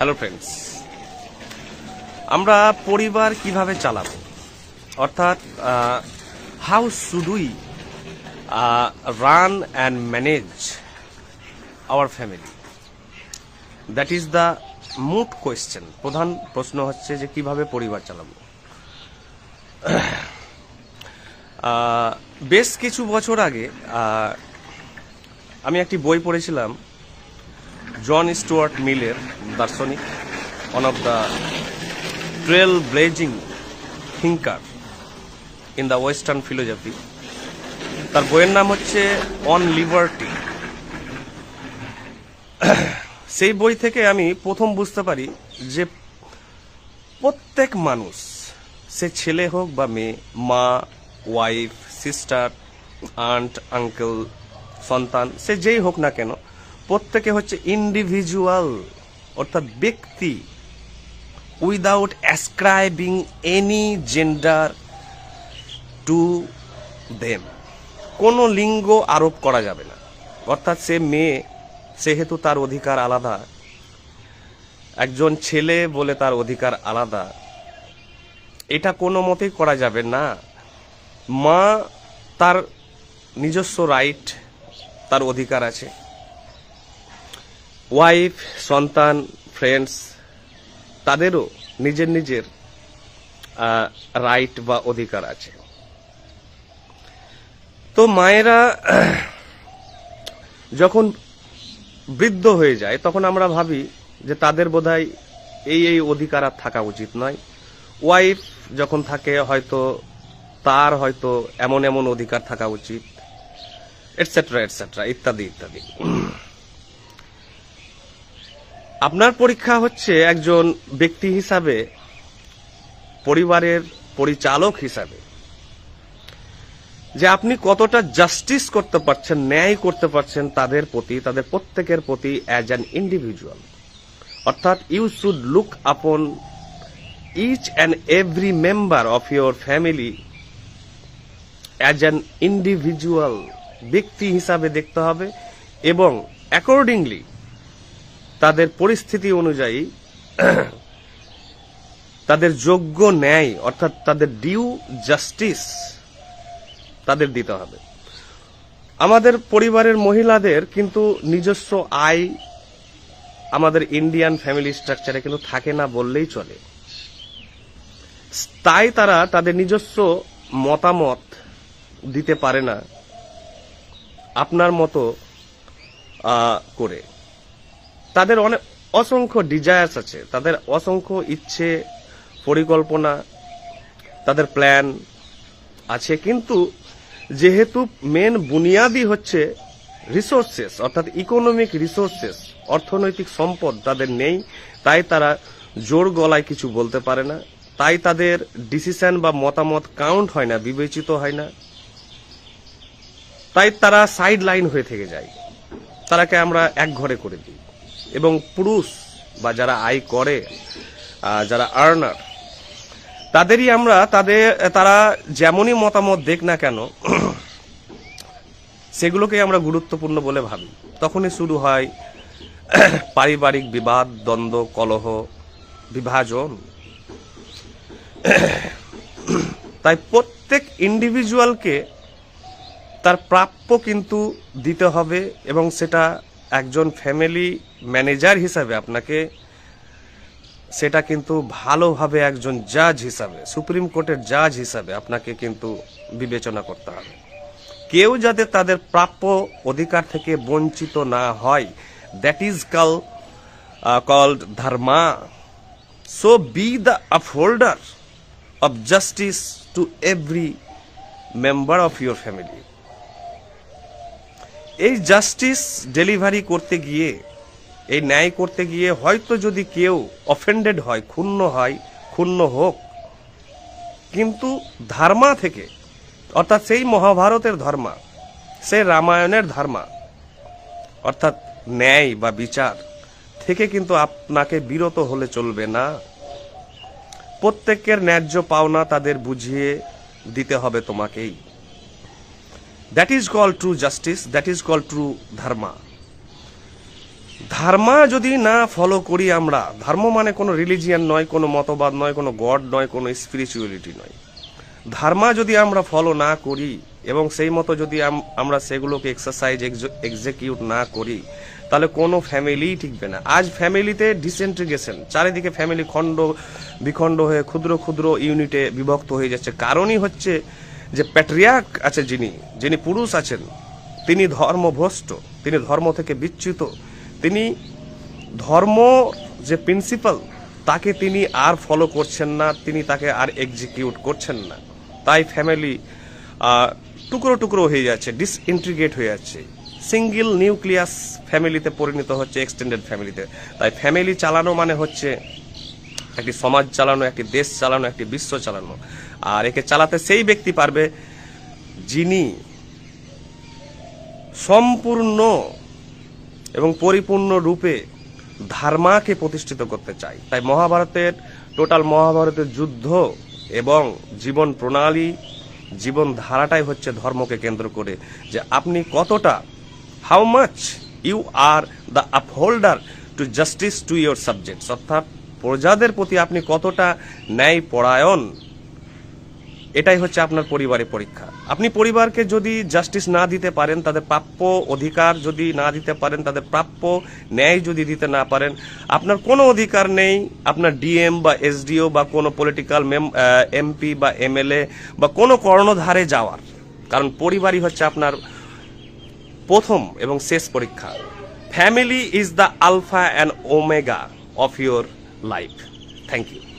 Hello friends আমরা পরিবার কীভাবে চালাবো? অর্থাৎ how should we run and manage our family that is the moot question প্রধান প্রশ্ন হচ্ছে যে কীভাবে পরিবার চালাবো? বেশ কিছু বছর আগে আমি একটি বই পড়েছিলাম জন স্টুয়ার্ট মিলের দার্শনিক one of the trailblazing thinker in the western philosophy তার বইয়ের নাম হচ্ছে অন লিবার্টি সেই বই থেকে আমি প্রথম বুঝতে পারি যে প্রত্যেক মানুষ, সে ছেলে হোক বা মেয়ে, মা ওয়াইফ সিস্টার আন্ট আঙ্কেল সন্তান, সে যেই হোক না কেন প্রত্যেকে হচ্ছে ইন্ডিভিজুয়াল অর্থাৎ ব্যক্তি without ascribing any gender to them কোনো লিঙ্গ আরোপ করা যাবে না। অর্থাৎ সে মেয়ে, সেহেতু তার অধিকার আলাদা। একজন ছেলে বলে তার অধিকার আলাদা। এটা কোনো মতেই করা যাবে না। মা তার নিজস্ব রাইট তার অধিকার আছে। ওয়াইফ সন্তান ফ্রেন্ডস তাদেরও নিজের নিজের রাইট বা অধিকার আছে। তো মায়েরা যখন বৃদ্ধ হয়ে যায়, তখন আমরা ভাবি যে তাদের বোধহয় এই এই অধিকার আর থাকা উচিত নয়। ওয়াইফ যখন থাকে, হয়তো তার হয়তো এমন এমন অধিকার থাকা উচিত এটসেট্রা এটসেট্রা ইত্যাদি ইত্যাদি। আপনার পরীক্ষা হচ্ছে একজন ব্যক্তি হিসাবে, পরিবারের পরিচালক হিসাবে, যে আপনি কতটা জাস্টিস করতে পারছেন, ন্যায় করতে পারছেন তাদের প্রতি, তাদের প্রত্যেকের প্রতি অ্যাজ অ্যান ইন্ডিভিজুয়াল অর্থাৎ you should look upon each and every member of your family as an individual ব্যক্তি হিসাবে দেখতে হবে এবং অ্যাকর্ডিংলি তাদের পরিস্থিতি অনুযায়ী, তাদের যোগ্য ন্যায়, অর্থাৎ তাদের ডিউ জাস্টিস তাদের দিতে হবে। আমাদের পরিবারের মহিলাদের কিন্তু নিজস্ব আয় আমাদের ইন্ডিয়ান ফ্যামিলি স্ট্রাকচারে কিন্তু থাকে না বললেই চলে। তাই তারা তাদের নিজস্ব মতামত দিতে পারে না আপনার মতো করে। তাদের অনেক অসংখ্য ডিজায়ার্স আছে। তাদের অসংখ্য ইচ্ছে, পরিকল্পনা, তাদের প্ল্যান আছে। কিন্তু যেহেতু মেন বুনিয়াদি হচ্ছে রিসোর্সেস অর্থাৎ ইকোনমিক রিসোর্সেস অর্থনৈতিক সম্পদ তাদের নেই, তাই তারা জোর গলায় কিছু বলতে পারে না। তাই তাদের ডিসিশন বা মতামত কাউন্ট হয় না, বিবেচিত হয় না। তাই তারা সাইড লাইন হয়ে থেকে যায়। তারাকে আমরা এক ঘরে করে দিই। এবং পুরুষ বা যারা আয় করে যারা আর্নার তাদেরই আমরা তাদের, তারা যেমনই মতামত দেখ না কেন, সেগুলোকে আমরা গুরুত্বপূর্ণ বলে ভাবি। তখনই শুরু হয় পারিবারিক বিবাদ, দ্বন্দ্ব, কলহ, বিভাজন। তাই প্রত্যেক ইন্ডিভিজুয়ালকে তার প্রাপ্য কিন্তু দিতে হবে এবং সেটা একজন ফ্যামিলি ম্যানেজার হিসাবে আপনাকে সেটা কিন্তু ভালোভাবে একজন জাজ হিসাবে, সুপ্রিম কোর্টের জাজ হিসাবে আপনাকে কিন্তু বিবেচনা করতে হবে। কেউ যাতে তাদের প্রাপ্য অধিকার থেকে বঞ্চিত না হয় that is call called dharma so be the upholder of justice to every member of your family এই জাস্টিস ডেলিভারি করতে গিয়ে এই ন্যায় করতে গিয়ে হয়তো যদি কেউ অফেন্ডেড হয়, ক্ষুণ্ণ হয়, ক্ষুণ্ণ হোক, কিন্তু ধর্মা থেকে, অর্থাৎ সেই মহাভারতের ধর্মা, সেই রামায়ণের ধর্মা, অর্থাৎ ন্যায় বা বিচার থেকে কিন্তু আপনাকে বিরত হলে চলবে না। প্রত্যেকের ন্যায্য পাওনা তাদের বুঝিয়ে দিতে হবে তোমাকেই। That is call true justice that is call true dharma. ধর্মা যদি না ফলো করি আমরা, ধর্ম মানে কোনো রিলিজিয়ান নয়, কোনো মতবাদ নয়, কোনো গড নয়, কোনো স্পিরিচুয়ালিটি নয়। ধর্মা যদি আমরা ফলো না করি এবং সেই মতো যদি আমরা সেগুলোকে এক্সারসাইজ এক্সিকিউট না করি, তাহলে কোনো ফ্যামিলিই টিকবে না। আজ ফ্যামিলিতে ডিসেন্ট্রিগেশন চারিদিকে ফ্যামিলি খণ্ড, বিখণ্ড হয়ে ক্ষুদ্র ক্ষুদ্র ইউনিটে বিভক্ত হয়ে যাচ্ছে। কারণই হচ্ছে যে প্যাট্রিয়াক আছে যিনি যিনি পুরুষ আছেন, তিনি ধর্মভ্রষ্ট, তিনি ধর্ম থেকে বিচ্যুত। তিনি ধর্ম যে প্রিন্সিপাল তাকে তিনি আর ফলো করছেন না, তিনি তাকে আর এক্সিকিউট করছেন না। তাই ফ্যামিলি টুকরো টুকরো হয়ে যাচ্ছে ডিসইন্টিগ্রেট হয়ে যাচ্ছে। সিঙ্গেল নিউক্লিয়াস ফ্যামিলিতে পরিণত হচ্ছে এক্সটেন্ডেড ফ্যামিলিতে তাই ফ্যামিলি চালানো মানে হচ্ছে একটি সমাজ চালানো, একটি দেশ চালানো, একটি বিশ্ব চালানো। আর একে চালাতে সেই ব্যক্তি পারবে যিনি সম্পূর্ণ এবং পরিপূর্ণ রূপে ধর্মাকে প্রতিষ্ঠিত করতে চাই। তাই মহাভারতের টোটাল মহাভারতের যুদ্ধ এবং জীবন প্রণালী, জীবন ধারাটাই হচ্ছে ধর্মকে কেন্দ্র করে যে আপনি কতটা how much you are the upholder to justice to your subjects অর্থাৎ প্রজাদের প্রতি আপনি কতটা ন্যায় পরায়ণ এটাই হচ্ছে আপনার পরিবারের পরীক্ষা। আপনি পরিবারকে যদি জাস্টিস না দিতে পারেন, তাদের প্রাপ্য অধিকার যদি না দিতে পারেন, তাদের প্রাপ্য ন্যায় যদি দিতে না পারেন, আপনার কোনো অধিকার নেই, আপনার ডিএম বা এসডিও বা কোনো পলিটিক্যাল এমপি বা এমএলএ বা কোনো কর্ণধারে যাওয়ার। কারণ পরিবারই হচ্ছে আপনার প্রথম এবং শেষ পরীক্ষা। Family is the alpha and omega of your life thank you